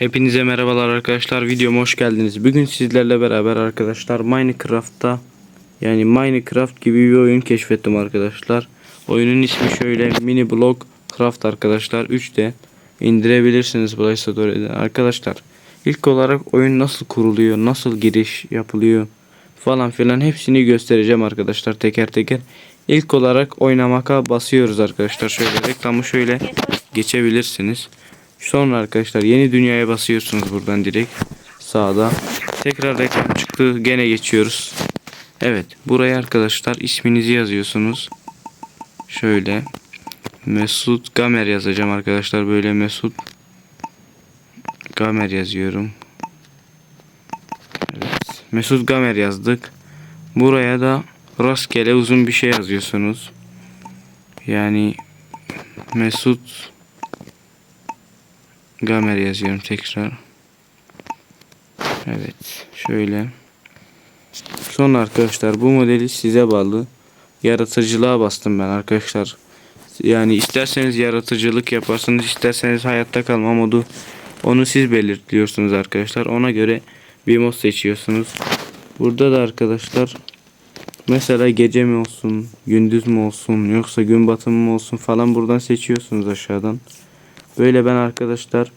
Hepinize merhabalar arkadaşlar. Videoma hoş geldiniz. Bugün sizlerle beraber arkadaşlar Minecraft'ta yani Minecraft gibi bir oyun keşfettim arkadaşlar. Oyunun ismi şöyle Mini Block Craft arkadaşlar. 3D indirebilirsiniz Play Store'da. Arkadaşlar ilk olarak oyun nasıl kuruluyor, nasıl giriş yapılıyor falan filan hepsini göstereceğim arkadaşlar teker teker. İlk olarak oynamaka basıyoruz arkadaşlar. Şöyle reklamı şöyle geçebilirsiniz. Sonra arkadaşlar yeni dünyaya basıyorsunuz buradan direkt sağda. Tekrar reklam çıktı. Gene geçiyoruz. Evet buraya arkadaşlar isminizi yazıyorsunuz. Şöyle Mesut Gamer yazacağım arkadaşlar. Böyle Mesut Gamer yazıyorum. Evet. Mesut Gamer yazdık. Buraya da rastgele uzun bir şey yazıyorsunuz. Yani Mesut Gamer yazıyorum tekrar. Evet. Şöyle. Sonra arkadaşlar bu modeli size bağlı. Yaratıcılığa bastım ben arkadaşlar. Yani isterseniz yaratıcılık yaparsınız, isterseniz hayatta kalma modu onu siz belirtiyorsunuz arkadaşlar. Ona göre bir mod seçiyorsunuz. Burada da arkadaşlar mesela gece mi olsun, gündüz mü olsun, yoksa gün batımı mı olsun falan buradan seçiyorsunuz aşağıdan. Böyle ben arkadaşlar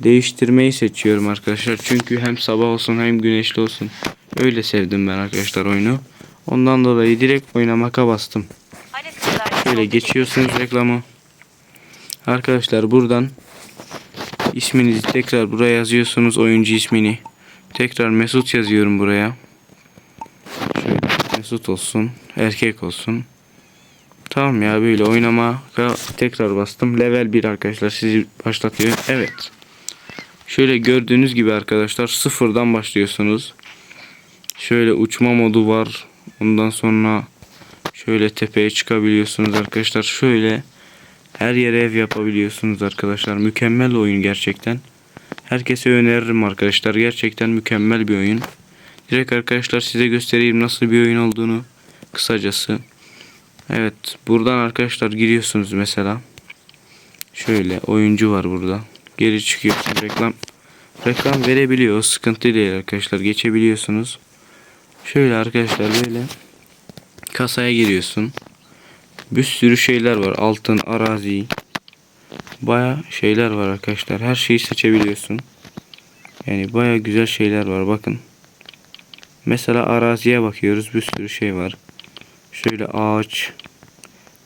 değiştirmeyi seçiyorum arkadaşlar. Çünkü hem sabah olsun hem güneşli olsun. Öyle sevdim ben arkadaşlar oyunu. Ondan dolayı direkt oynamaka bastım. Şöyle geçiyorsunuz reklamı. Arkadaşlar buradan isminizi tekrar buraya yazıyorsunuz oyuncu ismini. Tekrar Mesut yazıyorum buraya. Şöyle Mesut olsun. Erkek olsun. Tamam ya böyle oynama tekrar bastım. Level 1 arkadaşlar sizi başlatıyor. Evet. Şöyle gördüğünüz gibi arkadaşlar sıfırdan başlıyorsunuz. Şöyle uçma modu var. Ondan sonra şöyle tepeye çıkabiliyorsunuz arkadaşlar. Şöyle her yere ev yapabiliyorsunuz arkadaşlar. Mükemmel oyun gerçekten. Herkese öneririm arkadaşlar. Gerçekten mükemmel bir oyun. Direkt arkadaşlar size göstereyim nasıl bir oyun olduğunu kısacası. Evet buradan arkadaşlar giriyorsunuz mesela. Şöyle oyuncu var burada. Geri çıkıyorsun reklam. Reklam verebiliyor o sıkıntı değil arkadaşlar geçebiliyorsunuz. Şöyle arkadaşlar böyle kasaya giriyorsun. Bir sürü şeyler var altın arazi. Baya şeyler var arkadaşlar her şeyi seçebiliyorsun. Yani baya güzel şeyler var bakın. Mesela araziye bakıyoruz bir sürü şey var. Şöyle ağaç,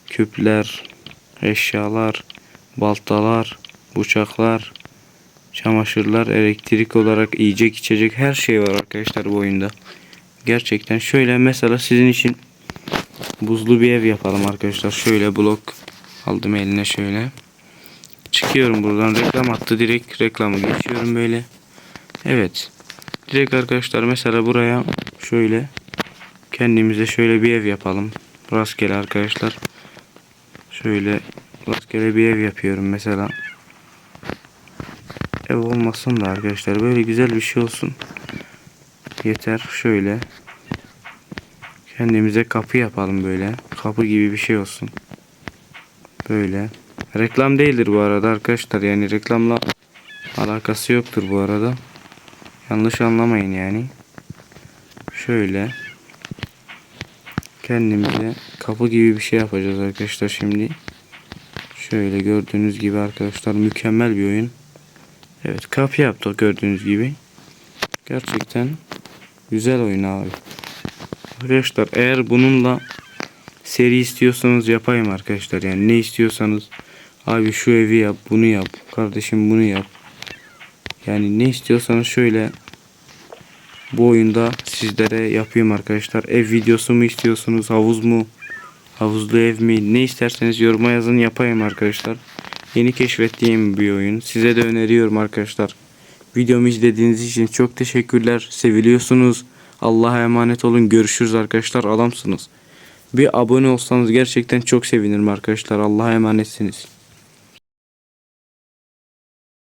küpler, eşyalar, baltalar, bıçaklar, çamaşırlar, elektrik olarak yiyecek içecek her şey var arkadaşlar bu oyunda. Gerçekten şöyle mesela sizin için buzlu bir ev yapalım arkadaşlar. Şöyle blok aldım eline şöyle. Çıkıyorum buradan reklam attı direkt reklamı geçiyorum böyle. Evet. Direkt arkadaşlar mesela buraya şöyle kendimize şöyle bir ev yapalım. Rastgele arkadaşlar. Şöyle rastgele bir ev yapıyorum mesela. Ev olmasın da arkadaşlar böyle güzel bir şey olsun. Yeter şöyle. Kendimize kapı yapalım böyle. Kapı gibi bir şey olsun. Böyle. Reklam değildir bu arada arkadaşlar. Yani reklamla alakası yoktur bu arada. Yanlış anlamayın yani. Şöyle. Kendimize kapı gibi bir şey yapacağız arkadaşlar şimdi. Şöyle gördüğünüz gibi arkadaşlar mükemmel bir oyun. Evet kapı yaptık gördüğünüz gibi. Gerçekten güzel oyun abi. Arkadaşlar eğer bununla seri istiyorsanız yapayım arkadaşlar. Yani ne istiyorsanız abi şu evi yap bunu yap kardeşim bunu yap. Yani ne istiyorsanız şöyle bu oyunda sizlere yapayım arkadaşlar. Ev videosu mu istiyorsunuz havuz mu havuzlu ev mi ne isterseniz yoruma yazın yapayım arkadaşlar. Yeni keşfettiğim bir oyun. Size de öneriyorum arkadaşlar. Videomu izlediğiniz için çok teşekkürler. Seviliyorsunuz. Allah'a emanet olun. Görüşürüz arkadaşlar. Adamsınız. Bir abone olsanız gerçekten çok sevinirim arkadaşlar. Allah'a emanetsiniz.